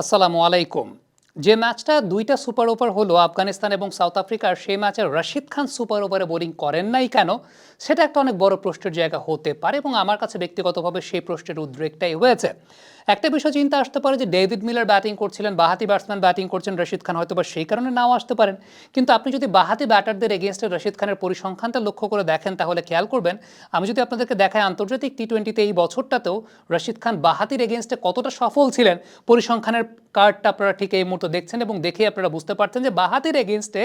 আসসালামু আলাইকুম। যে ম্যাচটা দুইটা সুপার ওভার হলো আফগানিস্তান এবং সাউথ আফ্রিকার সেই ম্যাচে রশিদ খান সুপার ওভারে বোলিং করেন নাই কেন? সেটা একটা অনেক বড় প্রশ্নের জায়গা হতে পারে এবং আমার কাছে ব্যক্তিগতভাবে সেই প্রশ্নের উদ্রেকটাই হয়েছে। একটা বিষয় চিন্তা আসতে পারে যে ডেভিড মিলার ব্যাটিং করছিলেন, বাহাতি ব্যাটসম্যান ব্যাটিং করছেন রশিদ খান হয়তো বা সেই কারণে নাও আসতে পারেন। কিন্তু আপনি যদি বাহাতি ব্যাটারদের এগেনস্টে রশিদ খানের পরিসংখ্যানটা লক্ষ্য করে দেখেন তাহলে খেয়াল করবেন, আমি যদি আপনাদেরকে দেখাই আন্তর্জাতিক টি টোয়েন্টিতে এই বছরটাতেও রশিদ খান বাহাতির এগেনস্টে কতটা সফল ছিলেন, পরিসংখ্যানের কার্ডটা আপনারা ঠিক এই মুহূর্তে দেখছেন এবং দেখেই আপনারা বুঝতে পারছেন যে বাহাতির এগেনস্টে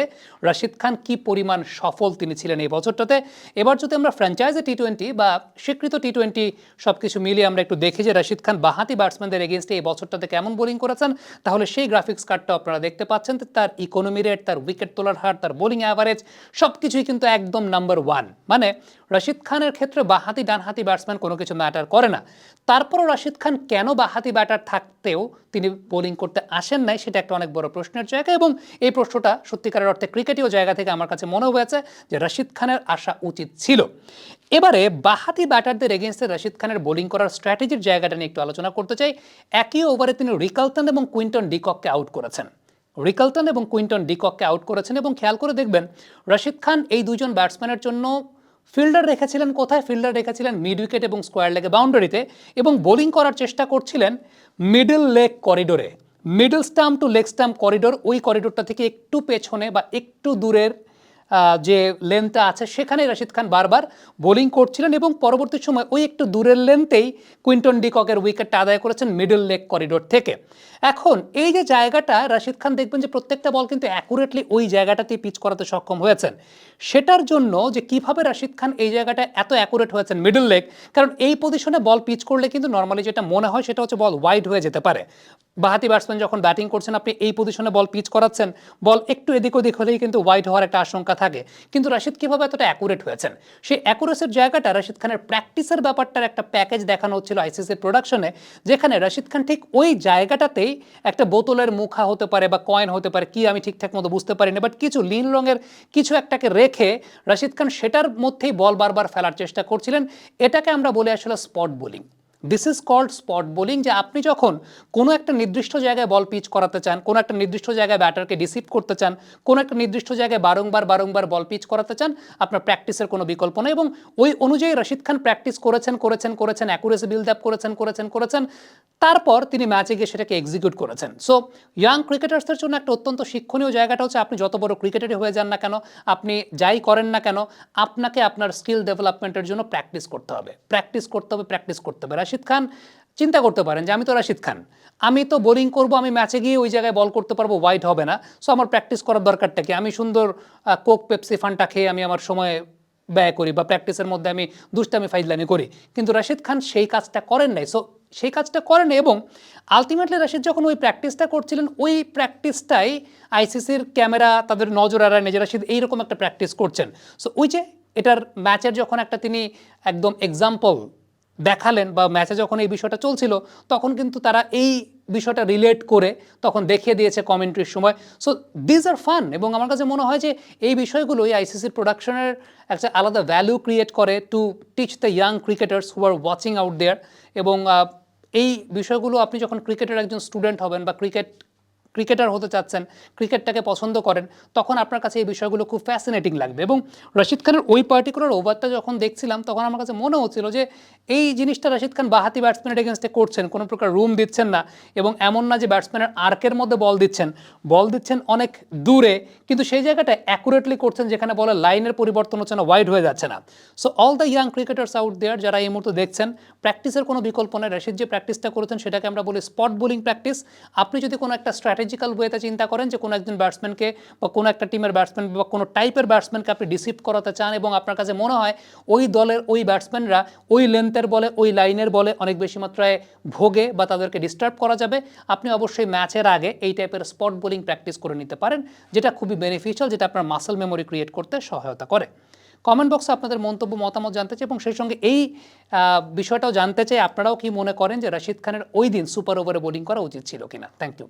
রাশিদ খান কি পরিমাণ সফল তিনি ছিলেন এই বছরটাতে। এবার যদি আমরা ফ্র্যাঞ্চাইজি টি টোয়েন্টি বা স্বীকৃত টি টোয়েন্টি সব কিছু মিলিয়ে আমরা একটু দেখি যে রশিদ খান বাহাতি ব্যাটসম্যানদের এগেনস্টে এই বছরটাতে কেমন বোলিং করেছেন, তাহলে সেই গ্রাফিক্স কার্ডটা আপনারা দেখতে পাচ্ছেন তার ইকোনমি রেট তার উইকেট তোলার হার, তার বোলিং অ্যাভারেজ সব কিছুই কিন্তু একদম নাম্বার ওয়ান মানে রশিদ খানের ক্ষেত্রে বাহাতি ডানহাতি ব্যাটসম্যান কোনো কিছু ম্যাটার করে না। তারপরও রাশিদ খান কেন বাহাতি ব্যাটার থাকতেও তিনি বোলিং করতে আসেন নাই, সেটা একটা অনেক বড় প্রশ্নের জায়গা এবং এই প্রশ্নটা সত্যিকারের অর্থে ক্রিকেটীয় জায়গা থেকে আমার কাছে মনে হয়েছে যে রশিদ খানের আসা উচিত ছিল। এবারে বাহাতি ব্যাটারদের এগেনস্টে রশিদ খানের বোলিং করার স্ট্র্যাটেজির জায়গাটা নিয়ে একটু আলোচনা করতে চাই। একই ওভারে তিনি রিকালটন এবং কুইন্টন ডিকককে আউট করেছেন। রিকালটন এবং কুইন্টন ডিকককে আউট করেছেন এবং খেয়াল করে দেখবেন রশিদ খান এই দুজন ব্যাটসম্যানের জন্য ফিল্ডার রেখেছিলেন কোথায়? ফিল্ডার রেখেছিলেন মিড উইকেট এবং স্কোয়ার লেগে বাউন্ডারিতে এবং বোলিং করার চেষ্টা করছিলেন মিডল লেগ করিডোরে middle stump to leg stump corridor ওই করিডোরটা থেকে একটু পেছনে বা একটু দূরের যে লেন্থটা আছে, সেখানে রাশিদ খান বারবার বোলিং করছিলেন এবং পরবর্তী সময় ওই একটু দূরের লেন্থেই কুইন্টন ডিককের উইকেটটা আদায় করেছেন মিডল লেগ করিডোর থেকে। এখন এই যে জায়গাটা, রাশিদ খান দেখবেন যে প্রত্যেকটা বল কিন্তু অ্যাকুরেটলি ওই জায়গাটাতেই পিচ করাতে সক্ষম হয়েছেন। সেটার জন্য যে কীভাবে রাশিদ খান এই জায়গাটা এত অ্যাকুরেট হয়েছেন মিডল লেগ কারণ এই পজিশনে বল পিচ করলে কিন্তু নর্মালি যেটা মনে হয় সেটা হচ্ছে বল ওয়াইড হয়ে যেতে পারে। বাহাতি ব্যাটসম্যান যখন ব্যাটিং করছেন, আপনি এই পজিশনে বল পিচ করাচ্ছেন বল একটু এদিক ওদিক হলেই কিন্তু ওয়াইড হওয়ার একটা আশঙ্কা থাকে। কিন্তু রাশিদ কীভাবে এতটা অ্যাকুরেট হয়েছেন? সেই অ্যাকুরেসির জায়গাটা রাশিদ খানের প্র্যাকটিসের ব্যাপারটার একটা প্যাকেজ দেখানো হচ্ছিল আইসিসির প্রোডাকশনে যেখানে রাশিদ খান ঠিক ওই জায়গাটাতেই একটা বোতলের মুখা হতে পারে বা কয়েন হতে পারে, কি আমি ঠিকঠাক মতো বুঝতে পারি না বাট কিছু লীল রঙের কিছু একটাকে রেখে রাশিদ খান সেটার মধ্যেই বল বারবার ফেলার চেষ্টা করছিলেন। এটাকে আমরা বলে আসলে spot bowling this is called spot bowling যে আপনি যখন কোনো একটা নির্দিষ্ট জায়গায় বল পিচ করাতে চান, কোনো একটা নির্দিষ্ট জায়গায় ব্যাটারকে ডিসিভ করতে চান, কোনো একটা নির্দিষ্ট জায়গায় বারংবার বারংবার বল পিচ করাতে চান, আপনার প্র্যাকটিসের কোনো বিকল্প নেই এবং ওই অনুযায়ী রশিদ খান প্র্যাকটিস করেছেন করেছেন করেছেন অ্যাকুরেসি বিল্ড আপ করেছেন করেছেন করেছেন, তারপর তিনি ম্যাচে গিয়ে সেটাকে এক্সিকিউট করেছেন। সো ইয়াং ক্রিকেটার্সদের জন্য একটা অত্যন্ত শিক্ষণীয় জায়গাটা হচ্ছে আপনি যত বড় ক্রিকেটারই হয়ে যান না কেন, আপনি যাই করেন না কেন, আপনাকে আপনার স্কিল ডেভেলপমেন্টের জন্য প্র্যাকটিস করতে হবে। প্র্যাকটিস করতে হবে প্র্যাকটিস করতে হবে। রাশিদ খান চিন্তা করতে পারেন যে আমি তো রাশিদ খান। আমি তো বোলিং করব, আমি ম্যাচে গিয়ে ওই জায়গায় বল করতে পারব হোয়াইট হবে না। সো আমার প্র্যাকটিস করার দরকারটা কি? আমি সুন্দর কোক, পেপসি, ফানটা খেয়ে আমি আমার সময় ব্যয় করি বা প্র্যাকটিসের মধ্যে আমি দুষ্টামি, ফাইজলামি করি। কিন্তু রাশিদ খান সেই কাজটা করেন নাই। সো সেই কাজটা করেন এবং আলটিমেটলি রাশিদ যখন ওই প্র্যাকটিসটা করছিলেন, ওই প্র্যাকটিসটাই আইসিসির ক্যামেরা, তাদের নজর এড়ায় নিজে রাশিদ এইরকম একটা প্র্যাকটিস করছেন। সো ওই যে এটার ম্যাচের যখন একটা তিনি একদম এক্সাম্পল দেখালেন বা ম্যাচে যখন এই বিষয়টা চলছিল, তখন কিন্তু তারা এই বিষয়টা রিলেট করে তখন দেখিয়ে দিয়েছে কমেন্ট্রির সময়। সো দিজ আর ফান এবং আমার কাছে মনে হয় যে এই বিষয়গুলোই আইসিসির প্রোডাকশনের একটা আলাদা ভ্যালু ক্রিয়েট করে to teach the young cricketers who are watching out there এবং এই বিষয়গুলো আপনি যখন ক্রিকেটের একজন স্টুডেন্ট হবেন বা ক্রিকেট ক্রিকেটার হতে চাচ্ছেন ক্রিকেটটাকে পছন্দ করেন, তখন আপনার কাছে এই বিষয়গুলো খুব ফ্যাসিনেটিং লাগবে। এবং রশিদ খানের ওই পার্টিকুলার ওভারটা যখন দেখছিলাম, তখন আমার কাছে মনে হচ্ছিল যে এই জিনিসটা রশিদ খান বাহাতি ব্যাটসম্যানের এগেনস্টে করছেন, কোনো প্রকার রুম দিচ্ছেন না। এবং এমন না যে ব্যাটসম্যানের আর্কের মধ্যে বল দিচ্ছেন। বল দিচ্ছেন অনেক দূরে, কিন্তু সেই জায়গাটা অ্যাকুরেটলি করছেন, যেখানে বলে লাইনের পরিবর্তন হচ্ছে না ওয়াইড হয়ে যাচ্ছে না। So all the young cricketers out there যারা এই মুহূর্তে দেখছেন প্র্যাকটিসের কোনো বিকল্প নেই। রশিদ যে প্র্যাকটিসটা করেছেন, সেটাকে আমরা বলি স্পট বোলিং প্র্যাকটিস আপনি যদি কোনো একটা স্ট্র্যাটেজিক্যাল ওয়েতে চিন্তা করেন যে কোনো একজন ব্যাটসম্যানকে বা কোনো একটা টিমের ব্যাটসম্যান বা কোনো টাইপের ব্যাটসম্যানকে আপনি ডিসিভ করাতে চান এবং আপনার কাছে মনে হয় ওই দলের ওই ব্যাটসম্যানরা ওই লেন্থের বলে, ওই লাইনের বলে অনেক বেশি মাত্রায় ভোগে বা তাদেরকে ডিস্টার্ব করা যাবে। আপনি অবশ্যই ম্যাচের আগে এই টাইপের স্পট বোলিং প্র্যাকটিস করে নিতে পারেন, যেটা খুবই বেনিফিশিয়াল যেটা আপনার মাসেল মেমোরি ক্রিয়েট করতে সহায়তা করে। কমেন্ট বক্সে আপনাদের মন্তব্য, মতামত জানতে চাই এবং সেই সঙ্গে এই বিষয়টাও জানতে চাই, আপনারাও কি মনে করেন যে রশিদ খানের ওই দিন সুপার ওভারে বোলিং করা উচিত ছিল কিনা? Thank you